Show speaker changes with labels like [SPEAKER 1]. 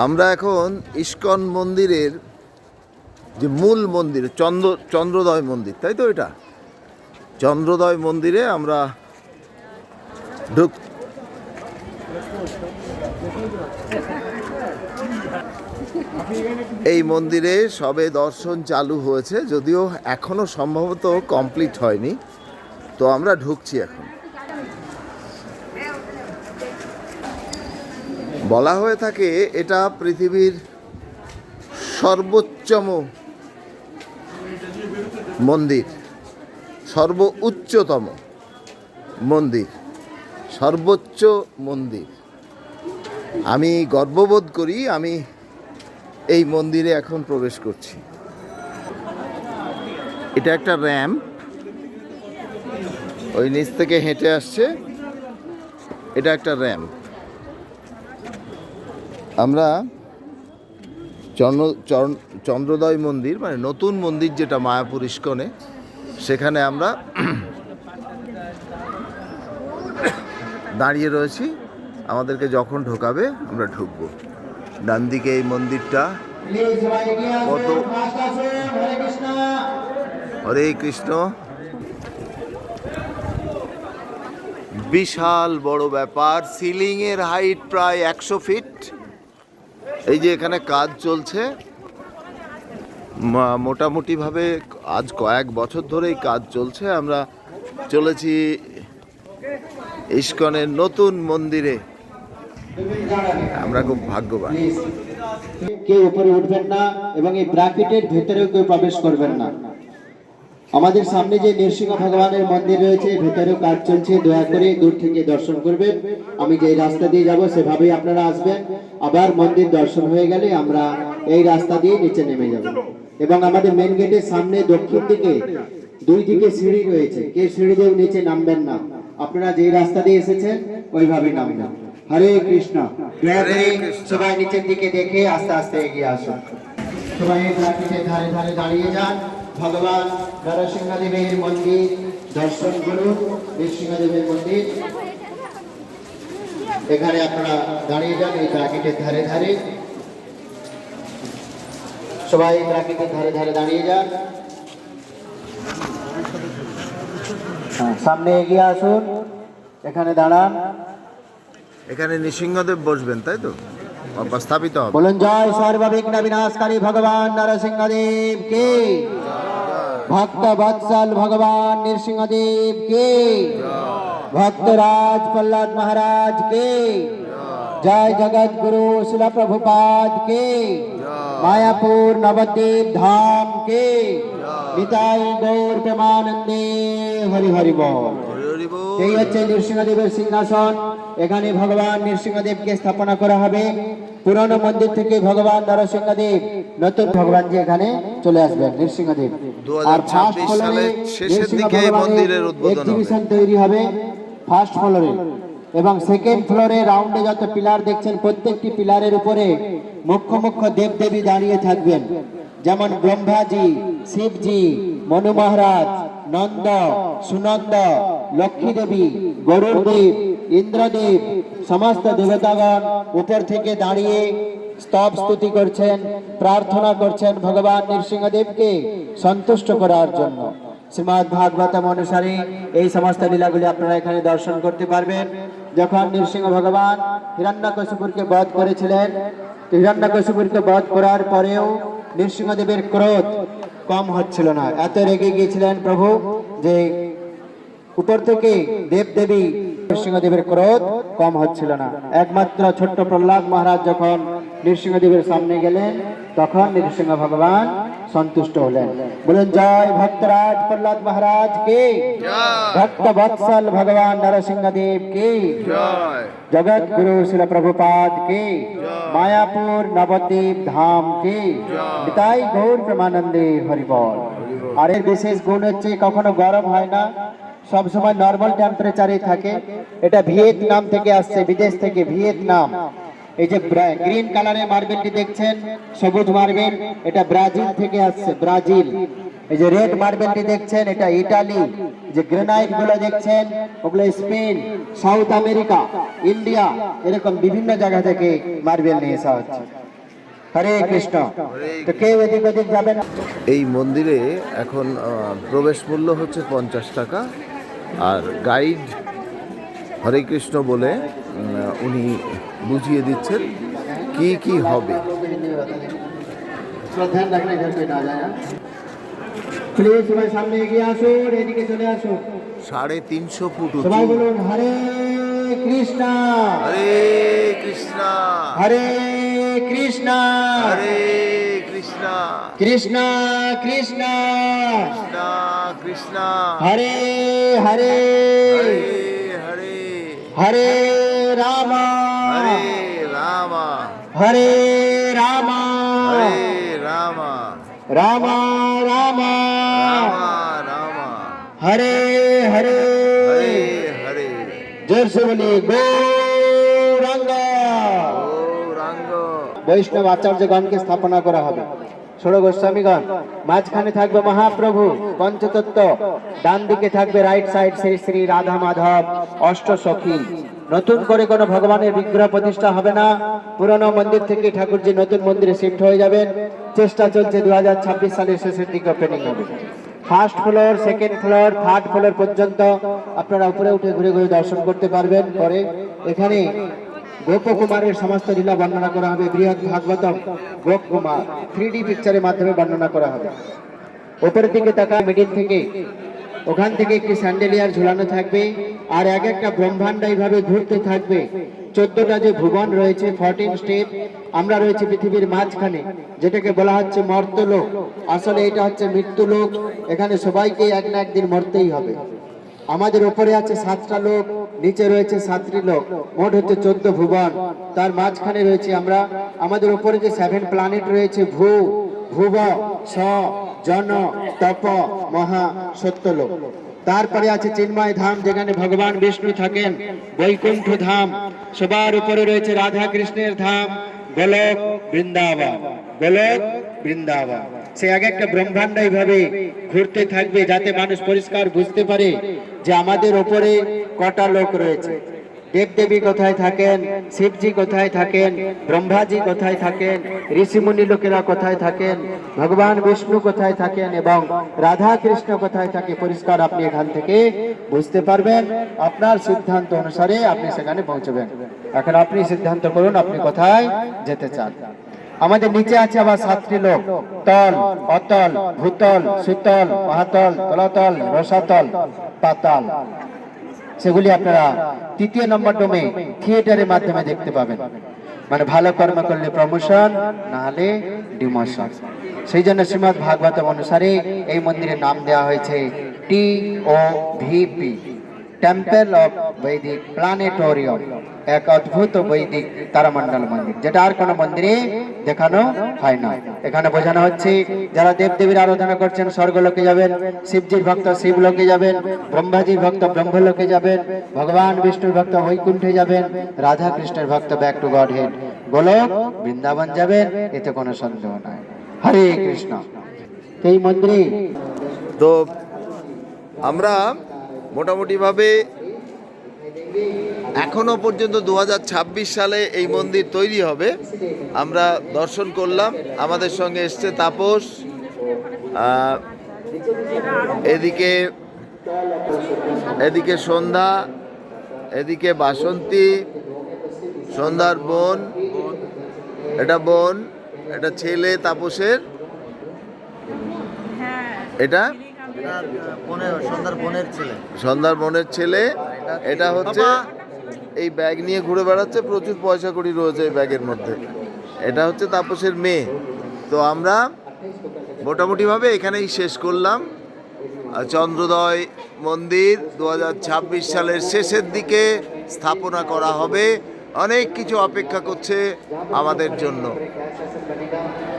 [SPEAKER 1] আমরা এখন ইস্কন মন্দিরের যে মূল মন্দির, চন্দ্র, চন্দ্রোদয় মন্দির, তাই তো এটা? চন্দ্রোদয় মন্দিরে আমরা ঢুক এই মন্দিরে সবে দর্শন চালু হয়েছে, যদিও এখনও সম্ভবত কমপ্লিট হয়নি। তো আমরা ঢুকছি এখন। বলা হয়ে থাকে, এটা পৃথিবীর সর্বোচ্চম মন্দির সর্ব উচ্চতম মন্দির, সর্বোচ্চ মন্দির। আমি গর্ববোধ করি আমি এই মন্দিরে এখন প্রবেশ করছি। এটা একটা র্যাম ওই নিচ থেকে হেঁটে আসছে, এটা একটা র্যাম্প। আমরা চন্দ্র চন্দ্রোদয় মন্দির মানে নতুন মন্দির যেটা মায়াপুর ইস্কনে, সেখানে আমরা দাঁড়িয়ে রয়েছি। আমাদেরকে যখন ঢোকাবে, আমরা ঢুকবো। ডান দিকে এই মন্দিরটা কত? হরে কৃষ্ণ। বিশাল বড় ব্যাপার। সিলিংয়ের হাইট প্রায় একশো ফিট। এই যে এখানে কাজ চলছে মোটামুটিভাবে আজ কয়েক বছর ধরেই কাজ চলছে। আমরা চলেছি ইস্কনের নতুন মন্দিরে। আমরা খুব ভাগ্যবান।
[SPEAKER 2] কেউ উপরে উঠবেন না এবং এই ব্র্যাকেটের ভেতরেও কেউ প্রবেশ করবেন না। আমাদের সামনে যে নৃসিংহ ভগবানের মন্দির রয়েছে ভেতরেও কাজ চলছে। দয়া করে দূর থেকে দর্শন করবেন। আমি যে রাস্তা দিয়ে যাব সেভাবেই আপনারা আসবেন। আবার মন্দির দর্শন হয়ে গেলে আমরা এই রাস্তা দিয়ে নিচে নেমে যাব। এবং আমাদের মেন গেটের সামনে দক্ষিণ দিকে দুই দিকে সিঁড়ি রয়েছে। কে সিঁড়ি দিয়ে নিচে নামবেন না। আপনারা যে রাস্তা দিয়ে এসেছেন ওইভাবেই নামবেন। হরে কৃষ্ণ। দয়া করে সবাই নিচের দিকে দেখে আস্তে আস্তে এগিয়ে আসুন। সবাই ধারে ধারে দাঁড়িয়ে যান। ভগবান নরসিংহদেবের মন্দির দর্শন করুন নৃসিংহদেবের মন্দির। এখানে আপনারা দাঁড়িয়ে যান এই প্রাকৃতিক ধারে ধারে। সবাই প্রাকৃতিক ধারে ধারে দাঁড়িয়ে যান। হ্যাঁ, সামনে এগিয়ে আসুন এখানে দাঁড়ান।
[SPEAKER 1] এখানে নৃসিংহদেব বসবেন তাই তো? বা স্থাপিত হবে।
[SPEAKER 2] বলুন জয় সর্ববিঘ্ন বিনাশকারী ভগবান নরসিংহদেব কে ভক্ত বৎসল ভগবান নৃসিংহদেব কে? ভক্তরাজ প্রহ্লাদ মহারাজ কে? জয় জগৎ গুরু শিল প্রভুপাদ কে? মায়াপুর নবদ্বীপ ধাম কে? নিতাই গৌর প্রেমানন্দে হরি হরি বল। এই হচ্ছে নৃসিংহদেবের সিংহাসন। এখানে ভগবান নৃসিংহদেবকে স্থাপনা করা হবে। পুরনো মন্দির থেকে ভগবান নরসিংহদেব নতুন ভগবান যে এখানে চলে আসবেন নৃসিংহদেব
[SPEAKER 1] 2026 সালের শেষের দিকে এই মন্দিরের
[SPEAKER 2] এক্সিবিশন তৈরি হবে ফার্স্ট ফ্লোরে। এবং সেকেন্ড ফ্লোরে রাউন্ডে যত পিলার দেখছেন প্রত্যেকটি পিলারের উপরে মুখ্য মুখ্য দেবদেবী দাঁড়িয়ে থাকবেন। যেমন ব্রহ্মাজি শিবজি মনু মহারাজ নন্দ সুনন্দ লক্ষ্মী দেবী গরুরদেব ইন্দ্রদেব সমস্ত দেবতাগণ উপর থেকে দাঁড়িয়ে স্তব স্তুতি করছেন, প্রার্থনা করছেন ভগবান নৃসিংহদেবকে সন্তুষ্ট করার জন্য। শ্রীমদ ভাগবতম অনুসারে এই সমস্ত লীলাগুলি আপনারা এখানে দর্শন করতে পারবেন। যখন নৃসিংহ ভগবান হিরণ্যকশিপুরকে বধ করেছিলেন, হিরণ্যকশিপুরকে বধ করার পরেও নৃসিংহদেবের ক্রোধ কম হচ্ছিল না। এত রেগে গিয়েছিলেন প্রভু যে উপর থেকে দেব দেবী নৃসিংহদেবের ক্রোধ কম হচ্ছিল না। একমাত্র ছোট্ট প্রহ্লাদ মহারাজ যখন নৃসিংহদেবের সামনে গেলেন তখন নৃসিংহ ভগবান সন্তুষ্ট হলেন। বলেন জয় ভক্তরাজ প্রহ্লাদ মহারাজ কে? ভক্ত বৎসল ভগবান নরসিংহদেব কে? জগৎ গুরু শিল প্রভুপাদ কে? মায়াপুর নবদ্বীপ ধাম কে? পিতাই গৌর প্রেমানন্দে হরিবল। আর এর বিশেষ গুণ হচ্ছে কখনো গরম হয় না সব সময় নর্মাল টেম্পারেচারে থাকে। এটা ভিয়েতনাম থেকে আসছে, বিদেশ থেকে ভিয়েতনাম। এই যে গ্রিন কালারের মার্বেলটি দেখছেন, সবুজ মার্বেল, এটা ব্রাজিল থেকে আসছে, ব্রাজিল। এই যে রেড মার্বেলটি দেখছেন, এটা ইটালি। যে গ্রেনাইটগুলো দেখছেন, ওগুলো স্পেন, সাউথ আমেরিকা, ইন্ডিয়া, এরকম বিভিন্ন জায়গা থেকে মার্বেল নিয়ে আসা হচ্ছে। হরে কৃষ্ণ। তো কেউ এদিক ওদিক যাবেন।
[SPEAKER 1] এই মন্দিরে এখন প্রবেশ মূল্য হচ্ছে পঞ্চাশ টাকা। আর গাইড হরে কৃষ্ণ বলে উনি বুঝিয়ে দিচ্ছেন কি কি হবে। সাড়ে তিনশো ফুট
[SPEAKER 2] বলুন হরে কৃষ্ণা।
[SPEAKER 1] হরে কৃষ্ণা।
[SPEAKER 2] হরে কৃষ্ণ
[SPEAKER 1] হরে কৃষ্ণ
[SPEAKER 2] কৃষ্ণ কৃষ্ণ
[SPEAKER 1] কৃষ্ণ কৃষ্ণ
[SPEAKER 2] হরে হরে
[SPEAKER 1] হরে হরে
[SPEAKER 2] হরে রাম
[SPEAKER 1] হরে রাম
[SPEAKER 2] হরে রাম
[SPEAKER 1] হরে রাম
[SPEAKER 2] রাম রাম
[SPEAKER 1] রাম রাম
[SPEAKER 2] হরে হরে
[SPEAKER 1] হরে হরে
[SPEAKER 2] জোর সে বৈষ্ণব আচার্যগণকে স্থাপনা করা হবে। ষোড় গোস্বামীগণ, মাঝখানে থাকবে মহাপ্রভু, পঞ্চতত্ত্ব ডান দিকে থাকবে রাইট সাইড শ্রী শ্রী রাধা মাধব, অষ্ট সখী। নতুন করে কোনো ভগবানের বিগ্রহ প্রতিষ্ঠা হবে না। পুরনো মন্দির থেকে ঠাকুরজি নতুন মন্দিরে শিফট হয়ে যাবেন। চেষ্টা চলছে দু হাজার ছাব্বিশ সালের শেষের দিকে ওপেনিং হবে। First floor second floor third floor পর্যন্ত আপনারা উপরে উঠে ঘুরে ঘুরে দর্শন করতে পারবেন। পরে এখানে গোপকুমারের সমস্ত লীলা বর্ণনা করা হবে। বৃহৎ ভাগবতম গোপকুমার থ্রি ডি পিকচারের মাধ্যমে বর্ণনা করা হবে। ওপরের দিকে তাকা মিডিল থেকে। ওখান থেকে একটি স্যান্ডেলিয়ার ঝুলানো থাকবে। আর এক একটা ব্রহ্মাণ্ড এইভাবে ঘুরতে থাকবে। চোদ্দটা যে ভুবন রয়েছে ফর্টিন স্টেপ আমরা রয়েছে পৃথিবীর মাঝখানে, যেটাকে বলা হচ্ছে মর্তলোক। আসলে এটা হচ্ছে মৃত্যু লোক এখানে সবাইকে এক না একদিন মরতেই হবে। আমাদের ওপরে আছে সাতটা লোক। নিচে রয়েছে সাতটি লোক, মোট হচ্ছে চোদ্দ ভুবন। তার মাঝখানে রয়েছে আমরা, আমাদের উপরে যে সেভেন প্ল্যানেট রয়েছে, ভূ, ভুব, স, জন, তপ, মহা সত্যলোক তারপরে আছে চিন্ময় ধাম, যেখানে ভগবান বিষ্ণু থাকেন, বৈকুণ্ঠ ধাম। সবার উপরে রয়েছে রাধা কৃষ্ণের ধাম, গোলক বৃন্দাবন গোলক বৃন্দাবন। সে এক একটা ব্রহ্মাণ্ড এইভাবে ঘুরতে থাকবে যাতে মানুষ পরিষ্কার বুঝতে পারে যে আমাদের ওপরে কটা লোক রয়েছে। দেবদেবী কোথায় থাকেন? শিবজি কোথায় থাকেন? ব্রহ্মাজি কোথায় থাকেন? ঋষিমুনি লোকেরা কোথায় থাকেন? ভগবান বিষ্ণু কোথায় থাকেন? এবং রাধা কৃষ্ণ কোথায় থাকে? পরিষ্কার আপনি এখান থেকে বুঝতে পারবেন। আপনার সিদ্ধান্ত অনুসারে আপনি সেখানে পৌঁছবেন। এখন আপনি সিদ্ধান্ত করুন আপনি কোথায় যেতে চান। আমাদের নিচে আছে আবার সাতটি লোক। তল, অতল, ভূতল, সুতল মহাতল তলাতল, রসাতল, পাতাল। সেগুলি আপনারা তৃতীয় নম্বর ডোমে থিয়েটারের মাধ্যমে দেখতে পাবেন। মানে ভালো কর্ম করলে প্রমোশন না হলে ডিমোশন। সেই জন্য শ্রীমদ ভাগবতম অনুসারে এই মন্দিরের নাম দেওয়া হয়েছে T O VP temple of Vedic planetarium এক অদ্ভুত বৈদিক তারামণ্ডল মন্দির, যেটা আর কোনো মন্দিরে দেখানো হয় না। এখানে বোঝানো হচ্ছে, যারা দেবদেবীর আরাধনা করছেন, স্বর্গলোকে যাবেন, শিবজির ভক্ত শিবলোকে যাবেন, ব্রহ্মাজির ভক্ত ব্রহ্মলোকে যাবেন, ভগবান বিষ্ণুর ভক্ত বৈকুণ্ঠে যাবেন রাধা কৃষ্ণের ভক্ত back to godhead Goloka Vrindavan যাবেন, এতে কোনো সন্দেহ নাই। হরে কৃষ্ণ। এই মন্দিরে
[SPEAKER 1] তো আমরা মোটামুটিভাবে এখনও পর্যন্ত দু হাজার ছাব্বিশ সালে এই মন্দির তৈরি হবে। আমরা দর্শন করলাম আমাদের সঙ্গে এসছে তাপস এদিকে এদিকে সন্ধ্যা এদিকে বাসন্তী সন্ধ্যার বোন এটা বোন এটা ছেলে তাপসের। এটা?
[SPEAKER 3] সন্ধ্যার বোনের ছেলে।
[SPEAKER 1] সন্ধ্যার বোনের ছেলে। এটা হচ্ছে এই ব্যাগ নিয়ে ঘুরে বেড়াচ্ছে, প্রচুর পয়সা কড়ি রয়েছে এই ব্যাগের মধ্যে। এটা হচ্ছে তাপসের মেয়ে। তো আমরা মোটামুটিভাবে এখানেই শেষ করলাম। চন্দ্রোদয় মন্দির দু হাজার ছাব্বিশ সালের শেষের দিকে স্থাপনা করা হবে। অনেক কিছু অপেক্ষা করছে আমাদের জন্য।